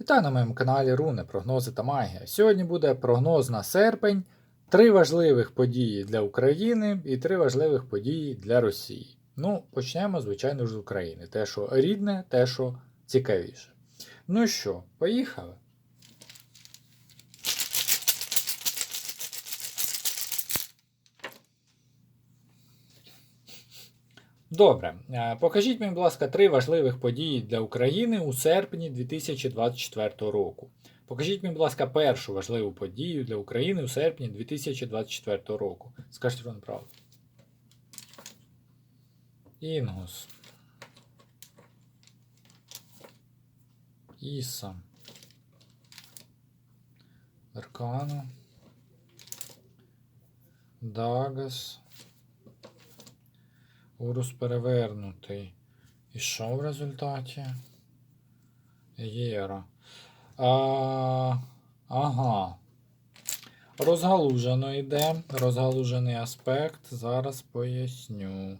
Вітаю на моєму каналі Руни, прогнози та магія. Сьогодні буде прогноз на серпень, три важливих події для України і три важливих події для Росії. Ну, почнемо, звичайно з України. Те, що рідне, те, що цікавіше. Ну що, поїхали? Добре, Е, покажіть мені, будь ласка, три важливих події для України у серпні 2024 року. Покажіть мені, будь ласка, першу важливу подію для України у серпні 2024 року. Скажіть вам правду. Інгус. Іса. Аркана. Дагас. Урус перевернутий. І що в результаті? Єра. А, ага. Розгалужено йде. Розгалужений аспект. Зараз поясню.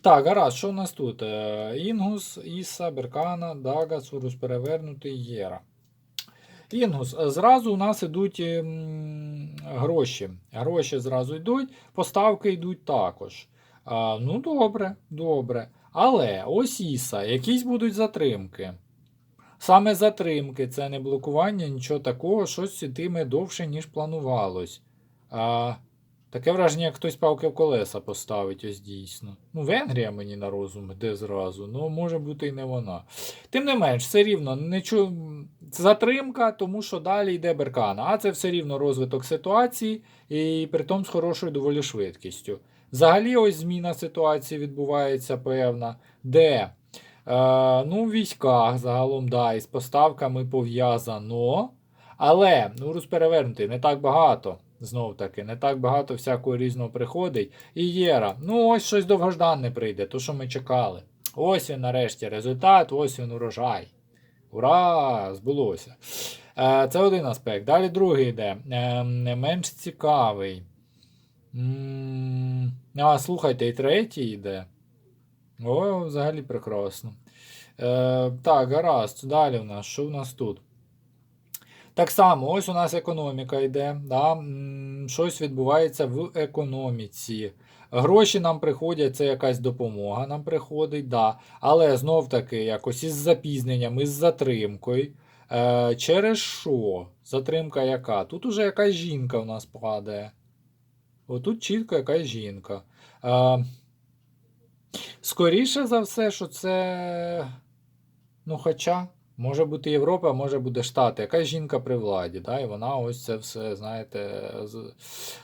Так, гаразд, що у нас тут? Е, Інгус, Іса, Беркана, Дагас, Урус перевернутий, Єра. Інгус, зразу у нас йдуть ем, гроші. Гроші зразу йдуть, поставки йдуть також. А, ну, добре, добре. Але ось Іса, якісь будуть затримки. Саме затримки, це не блокування, нічого такого, щось йтиме довше, ніж планувалось. А, таке враження, як хтось палки в колеса поставить, ось дійсно. Ну, Венгрія мені на розум йде зразу, ну може бути і не вона. Тим не менш, все рівно нічого... затримка, тому що далі йде беркана. А це все рівно розвиток ситуації, і при тому з хорошою доволі швидкістю. Взагалі, ось зміна ситуації відбувається певна, де е, ну, в військах загалом да, із поставками пов'язано. Але ну, Рус перевернутий не так багато. Знов таки, не так багато всякого різного приходить. І Єра, ну ось щось довгожданне прийде, то що ми чекали. Ось він нарешті результат, ось він урожай. Ура! Збулося. Е, це один аспект. Далі другий йде. Е, не менш цікавий. А, слухайте, і третій йде. О, взагалі прекрасно. Е, так, гаразд. Далі в нас. Що в нас тут? Так само, ось у нас економіка йде. Да? Щось відбувається в економіці. Гроші нам приходять, це якась допомога нам приходить, да. але знов таки якось із запізненням, із затримкою. Е, через що? Затримка яка? Тут уже якась жінка в нас падає. Отут чітко якась жінка. Е, скоріше за все, що це. Ну, хоча, може бути Європа, може бути Штати. Якась жінка при владі, да, і вона ось це все, знаєте,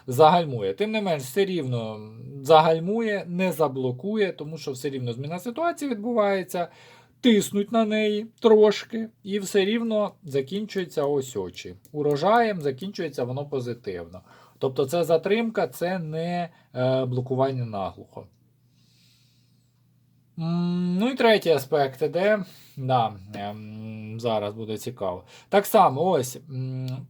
загальмує. Тим не менш, все рівно загальмує, не заблокує, тому що все рівно зміна ситуації відбувається. Тиснуть на неї трошки, і все рівно закінчується ось очі. Урожаєм закінчується воно позитивно. Тобто це затримка, це не е, блокування наглухо. Ну і третій аспект іде. Да, ем, зараз буде цікаво. Так само, ось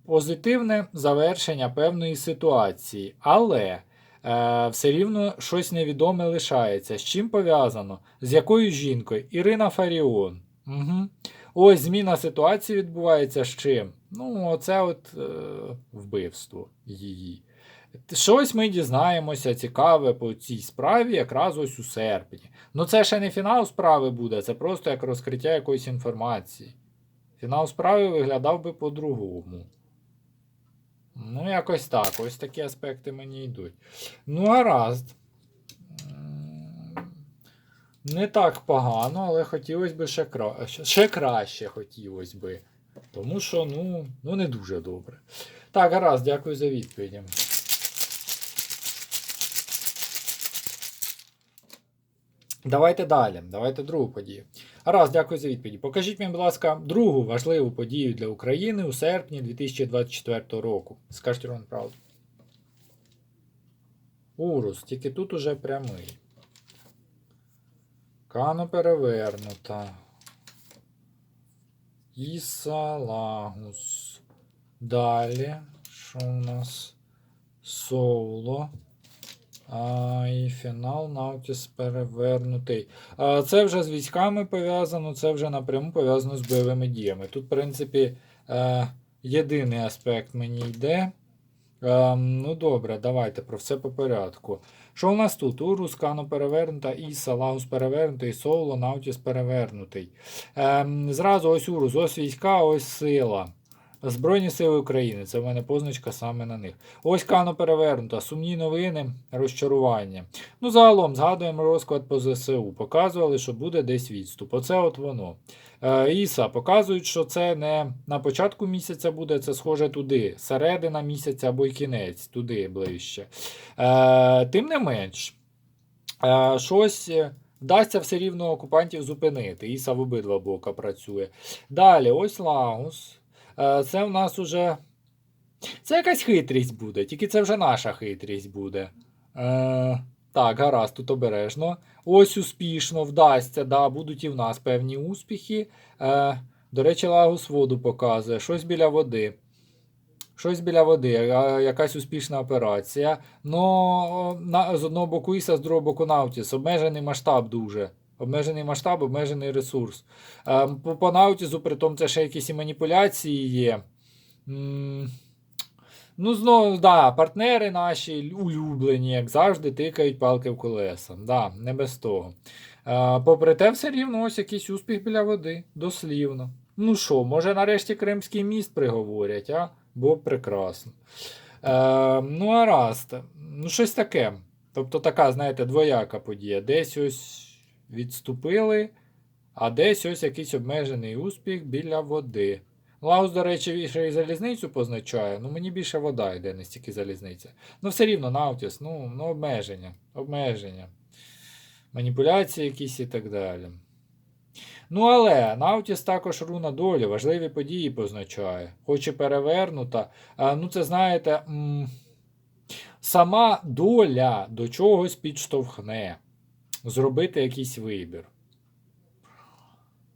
позитивне завершення певної ситуації, але е, все рівно щось невідоме лишається. З чим пов'язано? З якою жінкою? Ірина Фаріон. Угу. Ось зміна ситуації відбувається з чим? Ну, оце от е, вбивство її. Щось ми дізнаємося цікаве по цій справі якраз ось у серпні. Ну це ще не фінал справи буде, це просто як розкриття якоїсь інформації. Фінал справи виглядав би по-другому. Ну, якось так. Ось такі аспекти мені йдуть. Ну, гаразд. Не так погано, але хотілося б ще, кра... ще краще хотілося би. Тому що, ну, ну, не дуже добре. Так, гаразд, дякую за відповіді. Давайте далі. Давайте другу подію. Гаразд, дякую за відповіді. Покажіть мені, будь ласка, другу важливу подію для України у серпні 2024 року. Скажіть вам правду. Урус, тільки тут уже прямий. Кано перевернута. Ісалагус. Далі. Що у нас? Соло. А, і фінал Наутіс перевернутий. А, це вже з військами пов'язано, це вже напряму пов'язано з бойовими діями. Тут, в принципі, е, єдиний аспект мені йде. Е, ну добре, давайте про все по порядку. Що у нас тут? Урус, Кано перевернута, Іса, Лаус перевернутий, Соло, Наутіс перевернутий. Ем, зразу ось Урус, ось війська, ось сила. Збройні сили України. Це в мене позначка саме на них. Ось Кано перевернута. Сумні новини, розчарування. Ну, загалом згадуємо розклад по ЗСУ. Показували, що буде десь відступ. Оце от воно. Е, Іса показують, що це не на початку місяця буде, це схоже туди. Середина місяця або й кінець, туди ближче. Е, тим не менш, е, щось. Вдасться все рівно окупантів зупинити. Іса в обидва бока працює. Далі, ось Лагус. Е, Це в нас уже. Це якась хитрість буде, тільки це вже наша хитрість буде. Е, так, гаразд, тут обережно. Ось успішно вдасться, да, будуть і в нас певні успіхи. Е, до речі, Лагус воду показує. Щось біля води. Щось біля води, е, якась успішна операція. Но з одного боку Іса, з другого боку Наутіс. Обмежений масштаб дуже. Обмежений масштаб, обмежений ресурс. Е, по, по Наутісу, при тому, це ще якісь і маніпуляції є. Ну, знову, да, партнери наші улюблені, як завжди, тикають палки в колеса. Да, не без того. Е, попри те, все рівно ось якийсь успіх біля води, дослівно. Ну що, може нарешті Кримський міст приговорять, а? Було б прекрасно. Е, ну, а раз. Ну, щось таке. Тобто така, знаєте, двояка подія. Десь ось відступили, а десь ось якийсь обмежений успіх біля води. Лаус, до речі, ще і залізницю позначає. Ну, мені більше вода йде, не стільки залізниця. Ну, все рівно, Наутіс, ну, ну обмеження. Обмеження. Маніпуляції якісь і так далі. Ну, але Наутіс також руна долі, важливі події позначає. Хоч і перевернута. А, ну, це знаєте, м- сама доля до чогось підштовхне. Зробити якийсь вибір.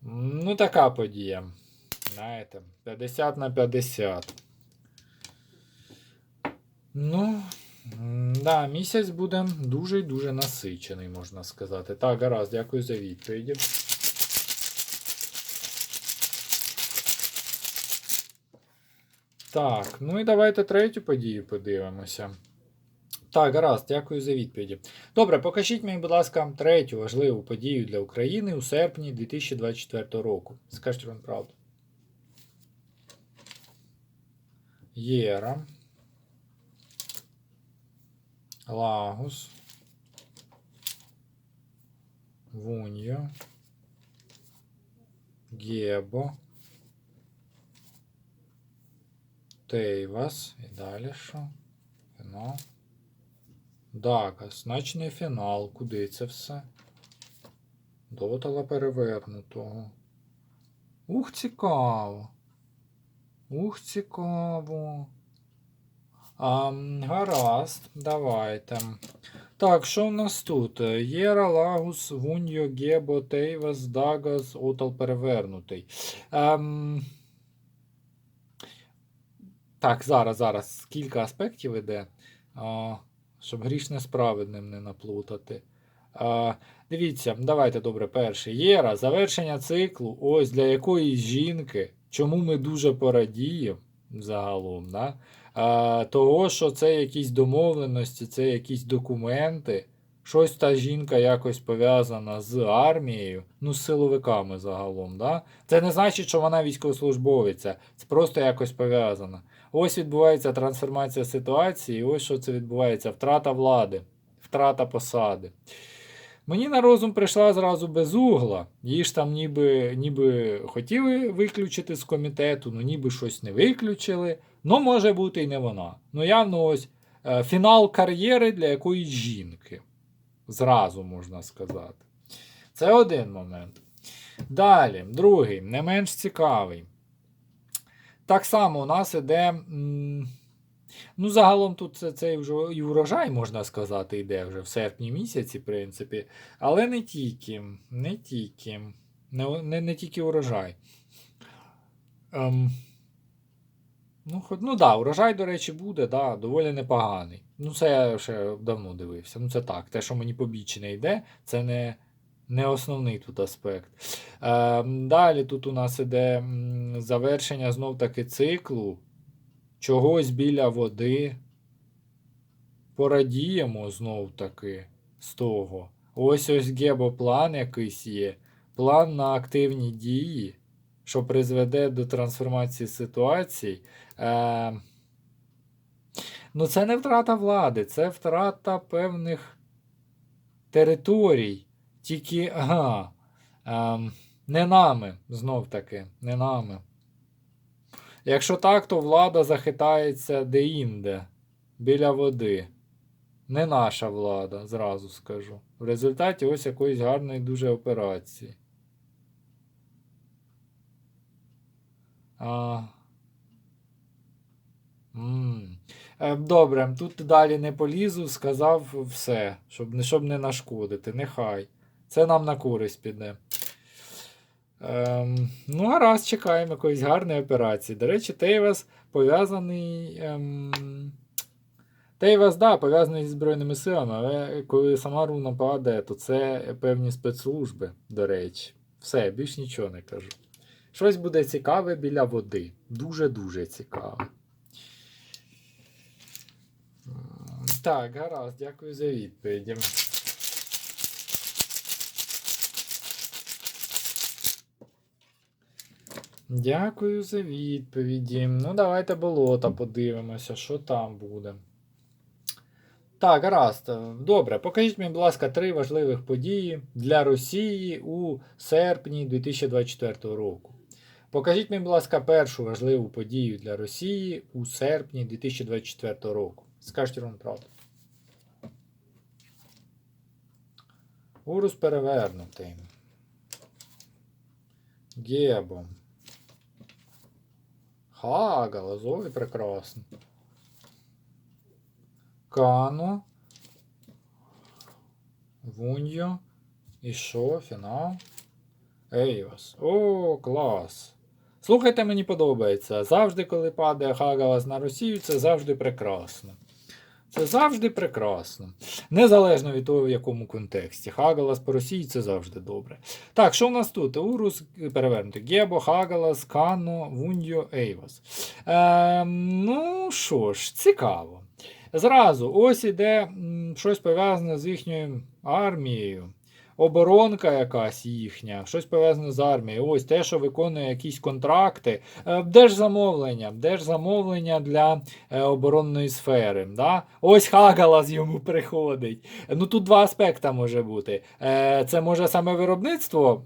Ну, така подія. Знаєте, 50 на 50. Ну, да, місяць буде дуже і дуже насичений, можна сказати. Так, гаразд, дякую за відповіді. Так, ну і давайте третю подію подивимося. Так, гаразд, дякую за відповіді. Добре, покажіть мені, будь ласка, третю важливу подію для України у серпні 2024 року. Скажіть вам правду. Єра. Лагус. Вуньо. Гебо. Тейвас. І далі що? Дагас. Значний фінал. Куди це все? Дотала перевернутого. Ух, цікаво. Ух, цікаво. А, гаразд, давайте. Так, що в нас тут? Єра, Лагус, Вуньо, Гебо, Тейвас, Дагас, Отал перевернутий. Ем... Так, зараз, зараз. Кілька аспектів іде. Щоб грішне несправедним не наплутати. А, дивіться, давайте добре, перше. Єра, завершення циклу. Ось для якоїсь жінки. Чому ми дуже порадіємо загалом? Да? А, того, що це якісь домовленості, це якісь документи. Щось та жінка якось пов'язана з армією, ну з силовиками загалом. Да? Це не значить, що вона військовослужбовиця, це просто якось пов'язано. Ось відбувається трансформація ситуації, і ось що це відбувається: втрата влади, втрата посади. Мені на розум прийшла зразу без угла. Її ж там ніби, ніби хотіли виключити з комітету, ну ніби щось не виключили. Ну, може бути і не вона. Ну, явно ось е, фінал кар'єри для якоїсь жінки. Зразу можна сказати. Це один момент. Далі, другий, не менш цікавий. Так само у нас іде. Ну, загалом тут це, цей вже і урожай, можна сказати, йде вже в серпні місяці, в принципі. Але не тільки. Не тільки. Не, не, не тільки урожай. Ем, Ну, хоч, ну да, урожай, до речі, буде, да, доволі непоганий. Ну, це я ще давно дивився. Ну, це так. Те, що мені побічне йде, це не, не основний тут аспект. Е, далі тут у нас іде завершення знов таки циклу. Чогось біля води. Порадіємо знов таки з того. Ось ось гебоплан якийсь є. План на активні дії, що призведе до трансформації ситуацій. Е, ну, це не втрата влади, це втрата певних територій. Тільки, ага, ем, не нами, знов таки, не нами. Якщо так, то влада захитається де-інде, біля води. Не наша влада, зразу скажу. В результаті ось якоїсь гарної дуже операції. А... М. Е, Добре, тут далі не полізу, сказав все, щоб, щоб не нашкодити. Нехай. Це нам на користь піде. Ем, ну, гаразд, чекаємо якоїсь гарної операції. До речі, Тейвас пов'язаний. Ем, Тейвас, да, пов'язаний зі Збройними силами, але коли сама руна падає, то це певні спецслужби, до речі. Все, більш нічого не кажу. Щось буде цікаве біля води. Дуже-дуже цікаве. М, Так, гаразд, дякую за відповіді. Дякую за відповіді. Ну, давайте болота подивимося, що там буде. Так, гаразд. Добре, покажіть мені, будь ласка, три важливих події для Росії у серпні 2024 року. Покажіть мені, будь ласка, першу важливу подію для Росії у серпні 2024 року. Скажіть вам правду. Урус перевернутий. Гебо. Хага, лозовий прекрасно. Кано. Вуньо. І що, фінал? Ейвас. О, клас. Слухайте, мені подобається. Завжди, коли падає Хагалас на Росію, це завжди прекрасно. Це завжди прекрасно. Незалежно від того, в якому контексті. Хагалас по Росії це завжди добре. Так, що в нас тут? Урус перевернути. Гебо, Хагалас, Кано, Вуньо, Ейвас. Е, ну що ж, цікаво. Зразу, ось іде щось пов'язане з їхньою армією. Оборонка якась їхня, щось пов'язане з армією. Ось те, що виконує якісь контракти. Е, Держзамовлення, держзамовлення для е, оборонної сфери. Да? Ось Хагалас йому приходить. Ну тут два аспекти може бути. Е, Це може саме виробництво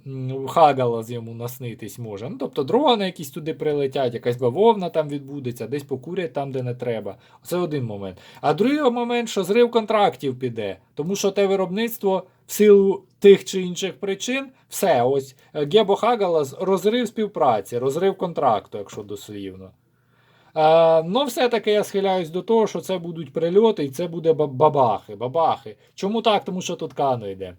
Хагалас йому наснитись може. Ну, тобто дрони якісь туди прилетять, якась бавовна там відбудеться, десь покурять там, де не треба. Це один момент. А другий момент, що зрив контрактів піде, тому що те виробництво в силу тих чи інших причин, все, ось е, Гебо Хагалас розрив співпраці, розрив контракту, якщо дослівно. Е, ну, все-таки я схиляюсь до того, що це будуть прильоти і це буде бабахи. бабахи. Чому так? Тому що тут кано йде.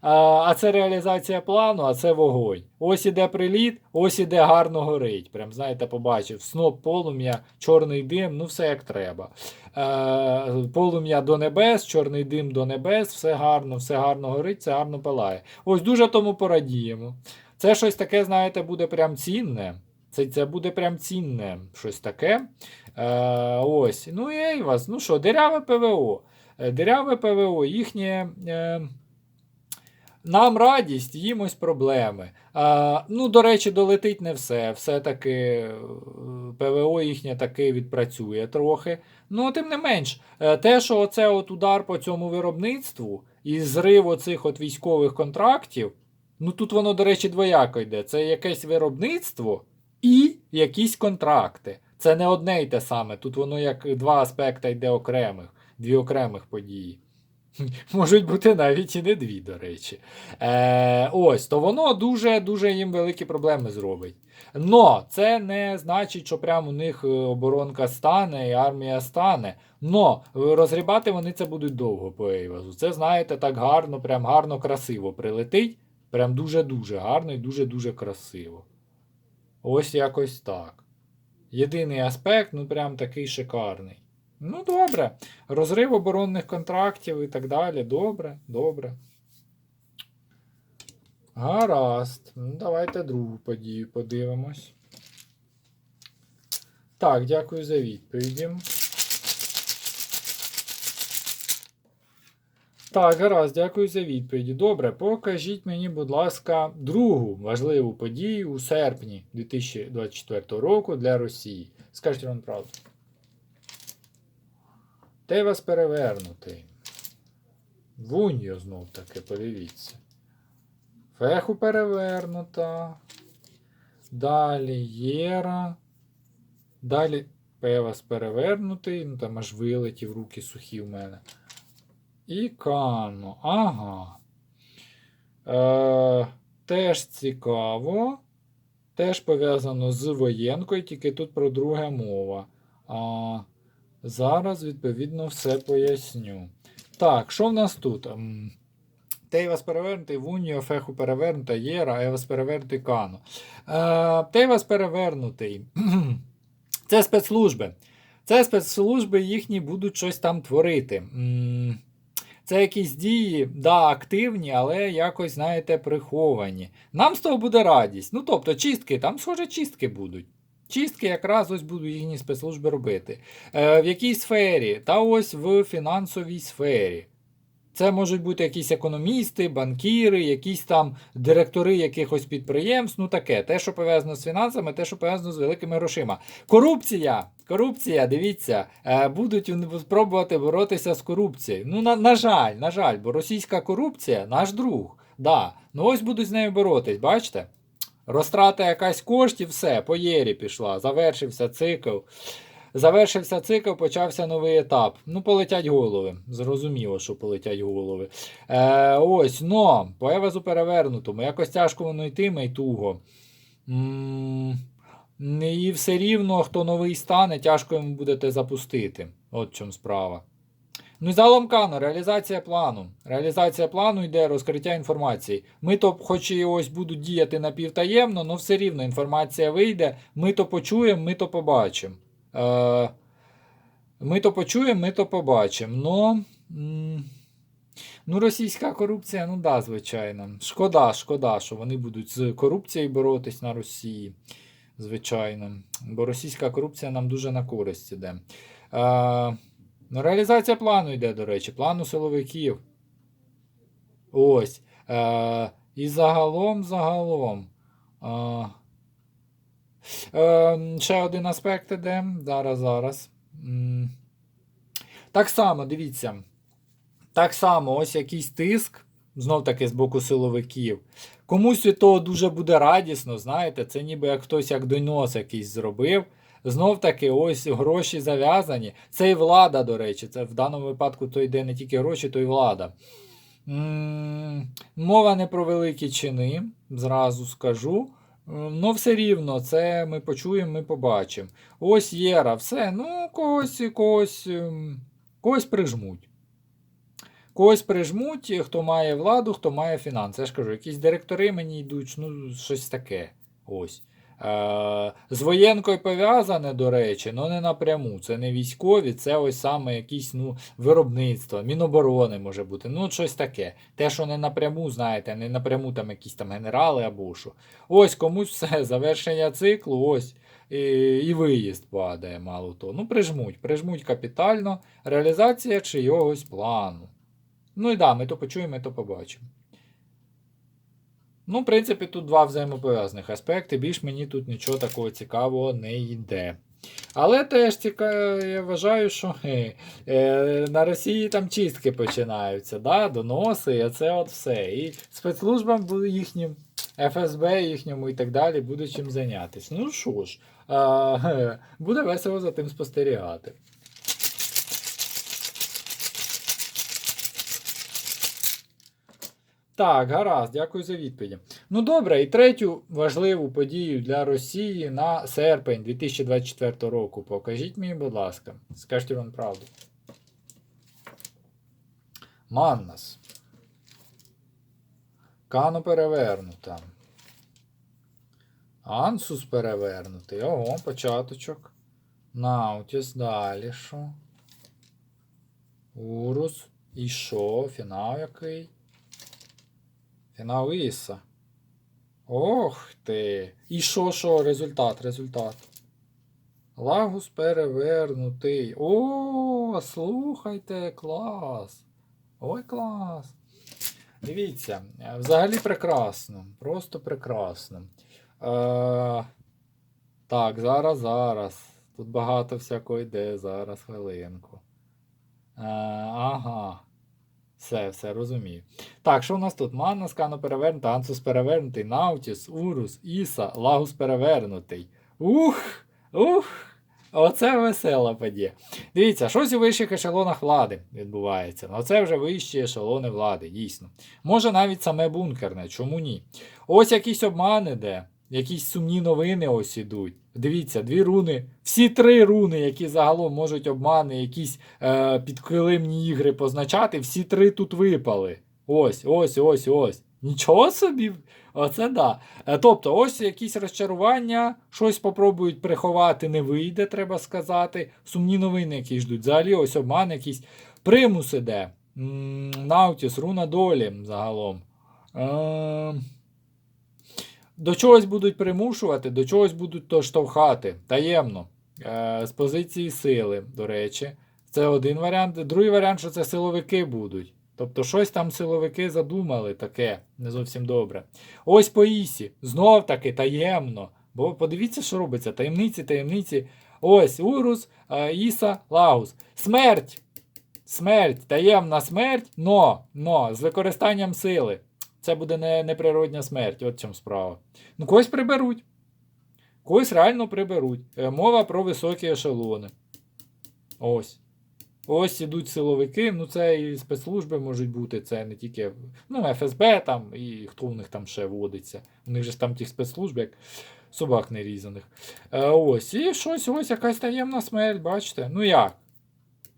А, це реалізація плану, а це вогонь. Ось іде приліт, ось іде гарно горить. Прям, знаєте, побачив, сноп полум'я, чорний дим, ну все як треба. Е, полум'я до небес, чорний дим до небес, все гарно, все гарно горить, все гарно палає. Ось дуже тому порадіємо. Це щось таке, знаєте, буде прям цінне. Це, це буде прям цінне щось таке. Е, ось. Ну і Ейвас, ну що, диряве ПВО. Е, Диряве ПВО, їхнє. Е, нам радість, їм ось проблеми. А, ну, до речі, долетить не все. Все-таки е, ПВО їхнє таки відпрацює трохи. Ну, тим не менш, е, те, що оце удар по цьому виробництву і зрив оцих от військових контрактів, ну тут воно, до речі, двояко йде. Це якесь виробництво і якісь контракти. Це не одне й те саме. Тут воно як два аспекти йде окремих, дві окремих події. Можуть бути навіть і не дві, до речі. Е, ось, то воно дуже-дуже їм великі проблеми зробить. Но це не значить, що прямо у них е, оборонка стане і армія стане. Но розгрібати вони це будуть довго по Ейвазу. Це, знаєте, так гарно, прям гарно красиво прилетить. Прям дуже-дуже гарно і дуже-дуже красиво. Ось якось так. Єдиний аспект, ну прям такий шикарний. Ну, добре. Розрив оборонних контрактів і так далі. Добре, добре. Гаразд. Ну, давайте другу подію подивимось. Так, дякую за відповіді. Так, гаразд, дякую за відповіді. Добре, покажіть мені, будь ласка, другу важливу подію у серпні 2024 року для Росії. Скажіть вам правду. Де вас перевернутий? Вуньо знов таки, подивіться. Феху перевернута. Далі Єра. Далі Певас перевернутий. Ну там аж вилетів руки сухі в мене. І Кано. Ага. Е, теж цікаво. Теж пов'язано з воєнкою, тільки тут про друге мова. А, зараз, відповідно, все поясню. Так, що в нас тут? М, Тейвас перевернутий, Вуніо, Феху перевернута, Єра, Евас перевернутий Кано. Е, Тейвас перевернутий. Це спецслужби. Це спецслужби їхні будуть щось там творити. Це якісь дії, да, активні, але якось, знаєте, приховані. Нам з того буде радість. Ну, тобто, чистки, там, схоже, чистки будуть. Чистки якраз ось будуть їхні спецслужби робити. Е, в якій сфері? Та ось в фінансовій сфері. Це можуть бути якісь економісти, банкіри, якісь там директори якихось підприємств, ну таке, те, що пов'язано з фінансами, те, що пов'язано з великими грошима. Корупція! Корупція, дивіться, е, будуть спробувати боротися з корупцією. Ну, на, на жаль, на жаль, бо російська корупція наш друг. Да. Ну ось будуть з нею боротись, бачите? Розтрата якась коштів, все, по єрі пішла, завершився цикл. Завершився цикл, почався новий етап. Ну, полетять голови. Зрозуміло, що полетять голови. Е, ось, но, по Евазу перевернутому. Якось тяжко воно йтиме й туго. м і все рівно, хто новий стане, тяжко йому будете запустити. От в чому справа. Ну і загалом Кано, реалізація плану. Реалізація плану йде розкриття інформації. Ми то, хоч і ось будуть діяти напівтаємно, але все рівно інформація вийде. Ми то почуємо, ми то побачимо. Е, ми то почуємо, ми то побачимо. Но, ну, російська корупція, ну да, звичайно. Шкода, шкода, що вони будуть з корупцією боротись на Росії. Звичайно. Бо російська корупція нам дуже на користь іде. Е, ну, реалізація плану йде, до речі, плану силовиків. Ось. Е, і загалом, загалом. Е, Е, ще один аспект іде. Зараз, зараз. Так само, дивіться. Так само, ось якийсь тиск, знов таки з боку силовиків. Комусь від того дуже буде радісно, знаєте, це ніби як хтось як донос якийсь зробив. Знов таки, ось гроші зав'язані. Це і влада, до речі. Це в даному випадку то йде не тільки гроші, то й влада. Мова не про великі чини, зразу скажу. Ну, все рівно, це ми почуємо, ми побачимо. Ось Єра, все. Ну, когось, когось, когось прижмуть. Когось прижмуть, хто має владу, хто має фінанси. Я ж кажу, якісь директори мені йдуть, ну, щось таке. Ось. Е, З воєнкою пов'язане, до речі, але не напряму. Це не військові, це ось саме якісь ну, виробництво, міноборони може бути. Ну, щось таке. Те, що не напряму, знаєте, не напряму там якісь там генерали або що. Ось комусь все, завершення циклу, ось. І, і виїзд падає, мало то. Ну, прижмуть, прижмуть капітально. Реалізація чийогось плану. Ну і да, ми то почуємо, ми то побачимо. Ну, в принципі, тут два взаємопов'язаних аспекти. Більш мені тут нічого такого цікавого не йде. Але теж цікаво, я вважаю, що е, е, на Росії там чистки починаються, да? доноси, і це от все. І спецслужбам їхнім, ФСБ їхньому і так далі буде чим зайнятися. Ну що ж, е, буде весело за тим спостерігати. Так, гаразд, дякую за відповіді. Ну добре, і третю важливу подію для Росії на серпень 2024 року. Покажіть мені, будь ласка, скажіть вам правду. Маннас. Кано перевернута. Ансус перевернутий. Ого, початочок. Наутіс, далі що? Урус. І що? Фінал який? Іса. Ох ти. І що, що? Результат, результат. Лагус перевернутий. О, слухайте, клас. Ой, клас. Дивіться, взагалі прекрасно. Просто прекрасно. Е, так, зараз, зараз. Тут багато всякого йде, зараз хвилинку. Е, ага. Все, все розумію. Так, що у нас тут? Манна, скано перевернута, Ансус перевернутий, Наутіс, Урус, Іса, Лагус перевернутий. Ух! Ух! Оце весела подія. Дивіться, щось у вищих ешелонах влади відбувається. Ну, це вже вищі ешелони влади, дійсно. Може навіть саме бункерне, чому ні? Ось якийсь обман іде, якісь сумні новини ось ідуть. Дивіться, дві руни, всі три руни, які загалом можуть обмани, якісь е, підкилимні ігри позначати, всі три тут випали. Ось, ось, ось, ось. Нічого собі. Оце да. Е, Тобто, ось якісь розчарування, щось попробують приховати, не вийде, треба сказати. Сумні новини, які ждуть. Взагалі, ось обман якийсь. Примус іде. Наутіс, руна долі загалом. Е, До чогось будуть примушувати, до чогось будуть то штовхати. Таємно. Е, З позиції сили, до речі. Це один варіант. Другий варіант, що це силовики будуть. Тобто щось там силовики задумали таке, не зовсім добре. Ось по Ісі. Знов таки таємно. Бо подивіться, що робиться. Таємниці, таємниці. Ось Урус, е, Іса, Лаус. Смерть! Смерть, таємна смерть, но, но, з використанням сили. Це буде не, неприродня смерть, от чому справа. Ну, когось приберуть. Когось реально приберуть. Е, Мова про високі ешелони. Ось. Ось ідуть силовики, ну це і спецслужби можуть бути, це не тільки ну, ФСБ там і хто в них там ще водиться. У них же ж там тих спецслужб, як собак нерізаних. Е, ось, і щось, ось якась таємна смерть, бачите? Ну як?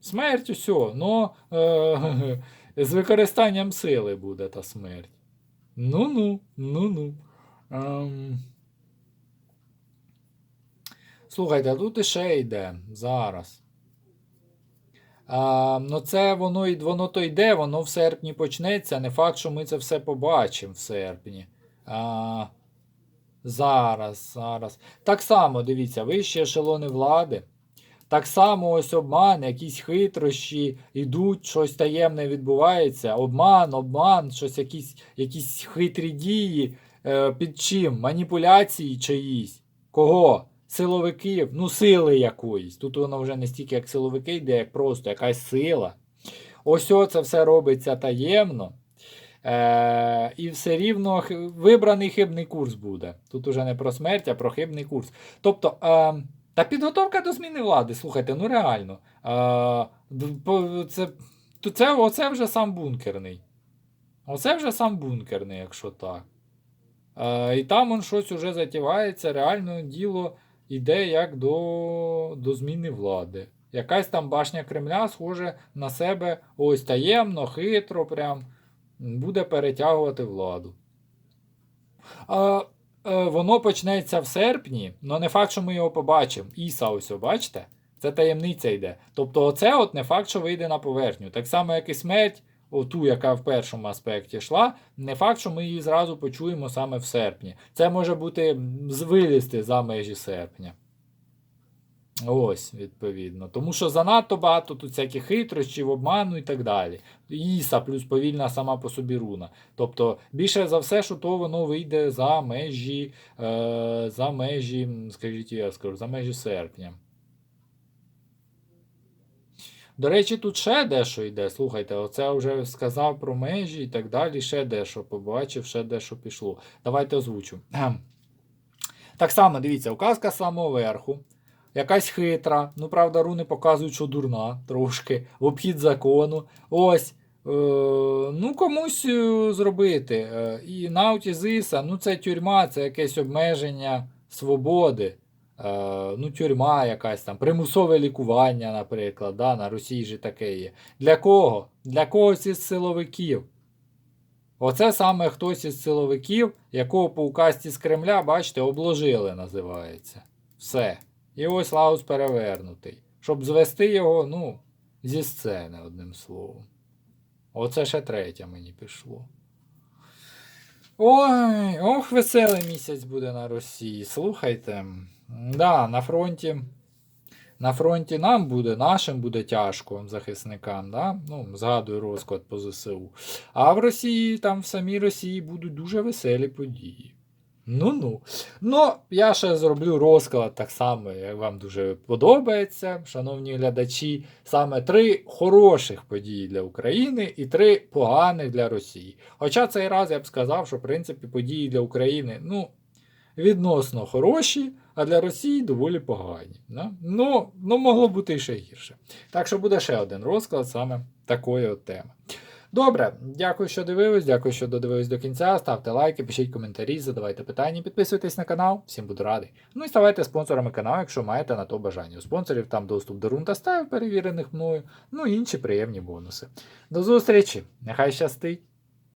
Смерть усьо, но е, з використанням сили буде та смерть. Ну-ну, ну-ну. Ем... Слухайте, а тут іще йде зараз. А, ну це воно воно то йде, воно в серпні почнеться. Не факт, що ми це все побачимо в серпні. А, зараз, зараз. Так само, дивіться, вищі ешелони влади. Так само ось обман, якісь хитрощі, йдуть, щось таємне відбувається. Обман, обман, щось якісь, якісь хитрі дії. Е, під чим? Маніпуляції чиїсь. Кого? Силовиків, ну, сили якоїсь. Тут воно вже не стільки як силовики йде, як просто якась сила. Ось це все робиться таємно. Е, І все рівно вибраний хибний курс буде. Тут уже не про смерть, а про хибний курс. Тобто, е, та підготовка до зміни влади, слухайте, ну реально. Е, це, це, оце вже сам бункерний. Оце вже сам бункерний, якщо так. Е, і там он щось уже затівається, реально діло йде як до, до зміни влади. Якась там башня Кремля схоже на себе ось таємно, хитро, прям буде перетягувати владу. А, воно почнеться в серпні, але не факт, що ми його побачимо. Іса, ось, бачите? Це таємниця йде. Тобто, оце от не факт, що вийде на поверхню. Так само, як і смерть, оту, яка в першому аспекті йшла, не факт, що ми її зразу почуємо саме в серпні. Це може бути вилізти за межі серпня. Ось, відповідно. Тому що занадто багато тут всяких хитрощів, обману і так далі. Іса плюс повільна сама по собі руна. Тобто, більше за все, що то воно вийде за межі, е, за межі, скажіть, я скажу, за межі серпня. До речі, тут ще дещо йде. Слухайте, оце вже сказав про межі і так далі. Ще дещо побачив, ще дещо пішло. Давайте озвучу. Так само, дивіться, указка самого верху. Якась хитра. Ну, правда, руни показують, що дурна трошки. В обхід закону. Ось. Е, ну, комусь е, зробити. Е, і Науті Зиса, ну це тюрма, це якесь обмеження свободи. Е, ну, тюрма якась там, примусове лікування, наприклад, да, на Росії же таке є. Для кого? Для когось із силовиків. Оце саме хтось із силовиків, якого по указці з Кремля, бачите, обложили, називається. Все. І ось Лаус перевернутий. Щоб звести його, ну, зі сцени, одним словом. Оце ще третє мені пішло. Ой, ох, веселий місяць буде на Росії. Слухайте. Да, на фронті. На фронті нам буде, нашим буде тяжко захисникам, да? ну, згадую розклад по ЗСУ. А в Росії, там в самій Росії будуть дуже веселі події. Ну-ну. Ну, я ще зроблю розклад так само, як вам дуже подобається, шановні глядачі. Саме три хороших події для України і три поганих для Росії. Хоча цей раз я б сказав, що в принципі події для України ну, відносно хороші, а для Росії доволі погані. Да? Ну, ну, могло бути і ще гірше. Так що буде ще один розклад саме такої от теми. Добре, дякую, що дивились, дякую, що додивились до кінця. Ставте лайки, пишіть коментарі, задавайте питання, підписуйтесь на канал, всім буду радий. Ну і ставайте спонсорами каналу, якщо маєте на то бажання. У спонсорів там доступ до рунта став, перевірених мною, ну і інші приємні бонуси. До зустрічі! Нехай щастить!